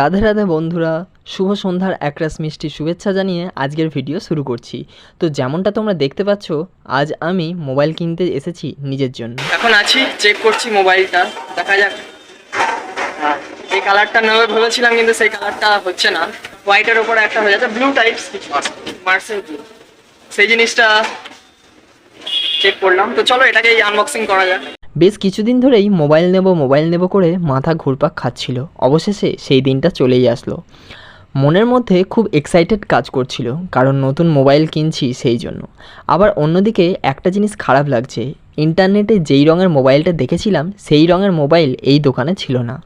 রাধে রাধে বন্ধুরা শুভ সন্ধ্যার একরাস মিষ্টি শুভেচ্ছা জানিয়ে আজকের ভিডিও শুরু করছি। তো যেমনটা তোমরা দেখতে পাচ্ছ আজ আমি মোবাইল কিনতে এসেছি নিজের জন্য। এখন আছি চেক করছি মোবাইলটা দেখা যাক। হ্যাঁ, এই কালারটা নেবে ভেবেছিলাম কিন্তু সেই কালারটা হচ্ছে না। হোয়াইটের ওপরে একটা হয়ে যাচ্ছে ব্লু টাইপস মার্সেল ব্লু সেই জিনিসটা চেক করলাম। তো চলো এটাকেই আনবক্সিং করা যাক। বেশ কিছুদিন ধরেই মোবাইল নেব মোবাইল নেব করে মাথা ঘুরপাক খাচ্ছিল। অবশেষে সেই দিনটা চলেই আসলো। মনের মধ্যে খুব এক্সাইটেড কাজ করছিল, কারণ নতুন মোবাইল কিনছি সেই জন্য। আবার অন্যদিকে একটা জিনিস খারাপ লাগছে ইন্টারনেটে যেই রঙের মোবাইলটা দেখেছিলাম, সেই রঙের মোবাইল এই দোকানে ছিল না।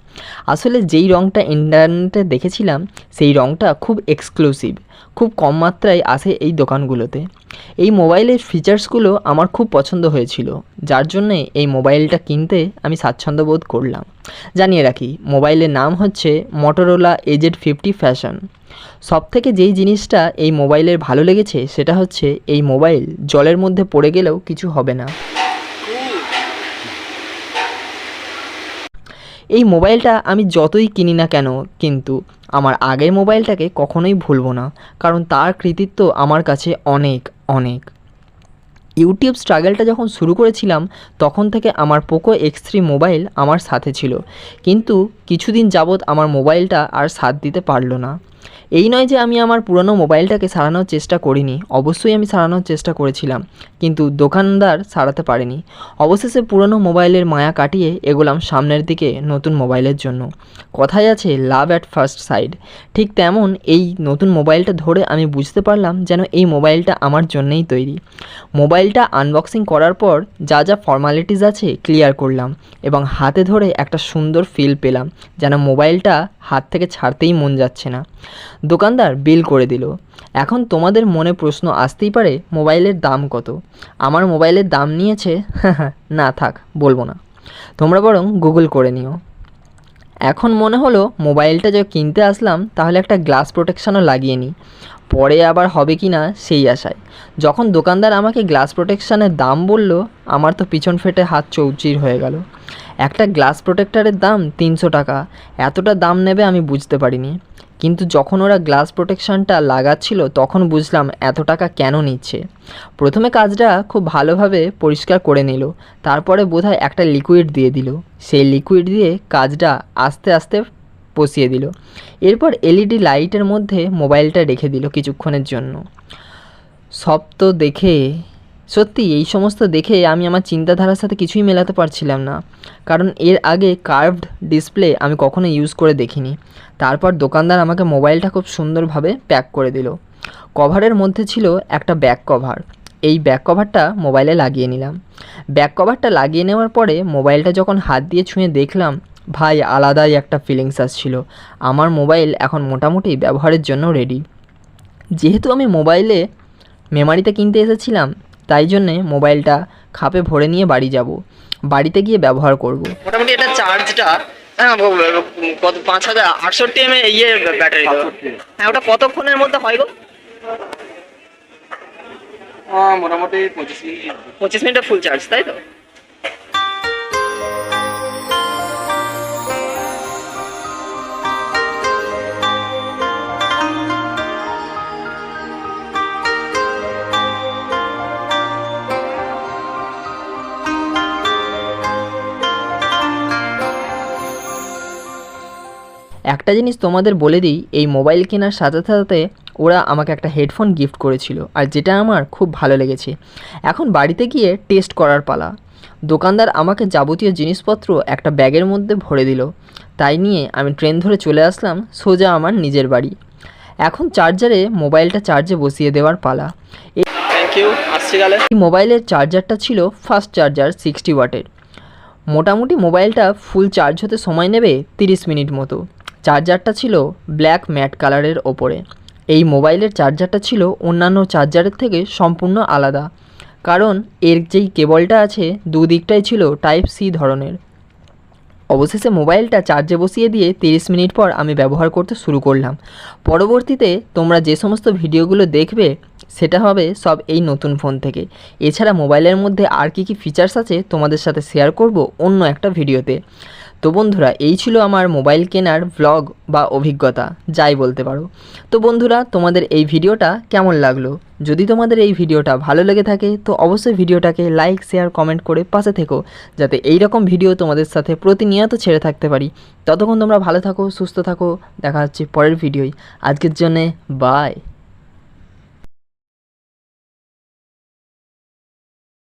আসলে যেই রঙটা ইন্টারনেটে দেখেছিলাম, সেই রঙটা খুব এক্সক্লুসিভ খুব কম মাত্রায় আসে এই দোকানগুলোতে। এই মোবাইলের ফিচার্সগুলো আমার খুব পছন্দ হয়েছিল, যার জন্যে এই মোবাইলটা কিনতে আমি স্বাচ্ছন্দ্য বোধ করলাম। জানিয়ে রাখি, মোবাইলের নাম হচ্ছে মটোরোলা এজেড ফিফটি ফ্যাশন সব থেকে যেই জিনিসটা এই মোবাইলের ভালো লেগেছে, সেটা হচ্ছে এই মোবাইল জলের মধ্যে পড়ে গেলেও কিছু হবে না। এই মোবাইলটা আমি যতই কিনি না কেন, কিন্তু আমার আগের মোবাইলটাকে কখনোই ভুলবো না, কারণ তার কৃতিত্ব আমার কাছে অনেক অনেক। ইউটিউব স্ট্রাগলটা যখন শুরু করেছিলাম, তখন থেকে আমার পোকো এক্স থ্রি মোবাইল আমার সাথে ছিল। কিন্তু কিছুদিন যাবৎ আমার মোবাইলটা আর সাথ দিতে পারল না। এই নয় যে আমি আমার পুরনো মোবাইলটাকে সারানোর চেষ্টা করিনি, অবশ্যই আমি সারানোর চেষ্টা করেছিলাম, কিন্তু দোকানদার সারাতে পারেনি। অবশেষে পুরনো মোবাইলের মায়া কাটিয়ে এগোলাম সামনের দিকে নতুন মোবাইলের জন্য। কথায় আছে, লাভ অ্যাট ফার্স্ট সাইড ঠিক তেমন এই নতুন মোবাইলটা ধরে আমি বুঝতে পারলাম যেন এই মোবাইলটা আমার জন্যেই তৈরি। মোবাইলটা আনবক্সিং করার পর যা যা ফর্মালিটিস আছে ক্লিয়ার করলাম এবং হাতে ধরে একটা সুন্দর ফিল পেলাম যেন মোবাইলটা হাত থেকে ছাড়তেই মন যাচ্ছে না। দোকানদার বিল করে দিল। এখন তোমাদের মনে প্রশ্ন আসতেই পারে, মোবাইলের দাম কত? আমার মোবাইলের দাম নিয়েছে, না থাক, বলব না। তোমরা বরং গুগল করে নিও। এখন মনে হলো মোবাইলটা যে কিনতে আসলাম, তাহলে একটা গ্লাস প্রোটেকশানও লাগিয়ে নিই। পরে আবার হবে কি না সেই আশায়। যখন দোকানদার আমাকে গ্লাস প্রোটেকশানের দাম বলল, আমার তো পিছন ফেটে হাত চৌচির হয়ে গেল। একটা গ্লাস প্রোটেক্টারের দাম তিনশো টাকা, এতটা দাম নেবে আমি বুঝতে পারিনি। কিন্তু যখন ওরা গ্লাস প্রোটেকশানটা লাগাচ্ছিল, তখন বুঝলাম এত টাকা কেন নিচ্ছে। প্রথমে কাজটা খুব ভালোভাবে পরিষ্কার করে নিল, তারপরে বোধহয় একটা লিকুইড দিয়ে দিল। সেই লিকুইড দিয়ে কাজটা আস্তে আস্তে বসিয়ে দিল। এরপর এলইডি লাইটের মধ্যে মোবাইলটা রেখে দিল কিছুক্ষণের জন্য। সব তো দেখে, সত্যি এই সমস্ত দেখে আমি আমার চিন্তাধারার সাথে কিছুই মেলাতে পারছিলাম না। কারণ এর আগে কার্ভড ডিসপ্লে আমি কখনো ইউজ করে দেখিনি। তারপর দোকানদার আমাকে মোবাইলটা খুব সুন্দরভাবে প্যাক করে দিল। কভারের মধ্যে ছিল একটা ব্যাক কভার। এই ব্যাক কভারটা মোবাইলে লাগিয়ে নিলাম। ব্যাক কভারটা লাগিয়ে নেওয়ার পরে মোবাইলটা যখন হাত দিয়ে ছুঁয়ে দেখলাম ভাই আলাদাই একটা ফিলিংস আসছিল। আমার মোবাইল এখন মোটামুটি ব্যবহারের জন্য রেডি যেহেতু আমি মোবাইলে মেমারিতে কিনতে এসেছিলাম তাই জন্যে মোবাইলটা খাপে ভরে নিয়ে বাড়ি যাব। বাড়িতে গিয়ে ব্যবহার করব। মোটামুটি এটা চার্জটা হ্যাঁ কত পাঁচ হাজার আটষট্টি এম ইয়ে ব্যাটারি হ্যাঁ ওটা কতক্ষণের মধ্যে হয় গো? মোটামুটি পঁচিশ মিনিট। পঁচিশ মিনিটে ফুল চার্জ তাই তো? একটা জিনিস তোমাদের বলে দিই এই মোবাইল কেনার সাথে সাথে ওরা আমাকে একটা হেডফোন গিফট করেছিল আর যেটা আমার খুব ভালো লেগেছে। এখন বাড়িতে গিয়ে টেস্ট করার পালা। দোকানদার আমাকে যাবতীয় জিনিসপত্র একটা ব্যাগের মধ্যে ভরে দিল। তাই নিয়ে আমি ট্রেন ধরে চলে আসলাম সোজা আমার নিজের বাড়ি। এখন চার্জারে মোবাইলটা চার্জে বসিয়ে দেওয়ার পালা। এই মোবাইলের চার্জারটা ছিল ফাস্ট চার্জার সিক্সটি ওয়াটের। মোটামুটি মোবাইলটা ফুল চার্জ হতে সময় নেবে তিরিশ মিনিট মতো। চার্জারটা ছিল ব্ল্যাক ম্যাট কালারের ওপরে। এই মোবাইলের চার্জারটা ছিল অন্যান্য চার্জারের থেকে সম্পূর্ণ আলাদা। কারণ এর যেই কেবলটা আছে, দুদিকটাই ছিল টাইপ সি ধরনের। অবশেষে মোবাইলটা চার্জে বসিয়ে দিয়ে তিরিশ মিনিট পর আমি ব্যবহার করতে শুরু করলাম। পরবর্তীতে তোমরা যে সমস্ত ভিডিওগুলো দেখবে, সেটা হবে সব এই নতুন ফোন থেকে। এছাড়া মোবাইলের মধ্যে আর কী কী ফিচার্স আছে তোমাদের সাথে শেয়ার করব অন্য একটা ভিডিওতে। তো বন্ধুরা, এই ছিল আমার মোবাইল কেনার ভ্লগ বা অভিজ্ঞতা, যাই বলতে পারো। তো বন্ধুরা, তোমাদের এই ভিডিওটা কেমন লাগল? যদি তোমাদের এই ভিডিওটা ভালো লেগে থাকে, তো অবশ্যই ভিডিওটাকে লাইক শেয়ার কমেন্ট করে পাশে থেকো, যাতে এই রকম ভিডিও তোমাদের সাথে প্রতিনিয়ত ছেড়ে থাকতে পারি। ততক্ষণ তোমরা ভালো থাকো, সুস্থ থাকো, দেখা হচ্ছে পরের ভিডিওয়। আজকের জন্যে বাই